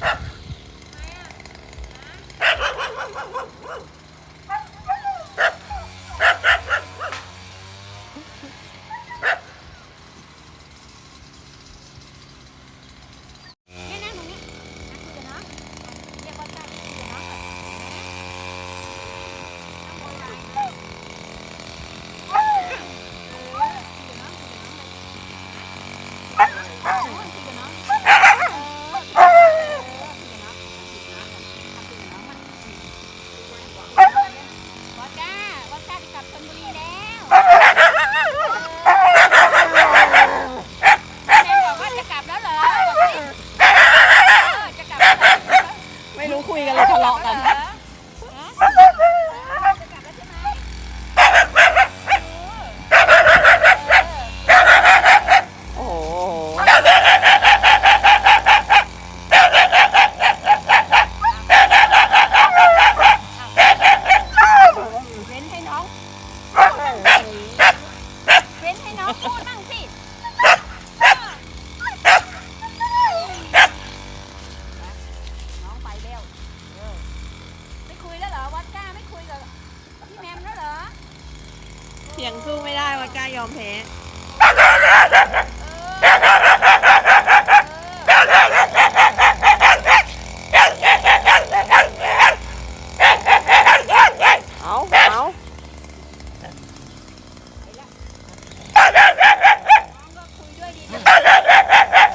Ha! ให้น้องพูดบ้างสิน้องไปเร็วเออไม่คุยแล้วเหรอวัดก้าไม่คุยกับพี่แมมแล้วเหรอ เสียงสู้ไม่ได้วัดก้ายอมแพ้ เอาเอา น้องก็คุยด้วยดีนะ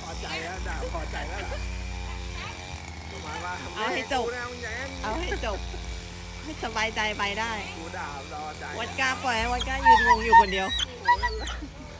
พอใจแล้วด่า พอใจแล้วล่ะประมาณว่าเอาให้จบ แม่กูนะมึงแย่งเอาให้จบ ให้สบายใจไปได้ กูด่ารอใจวัดก้าปล่อยให้วัดก้ายืนงงอยู่คนเดียวโ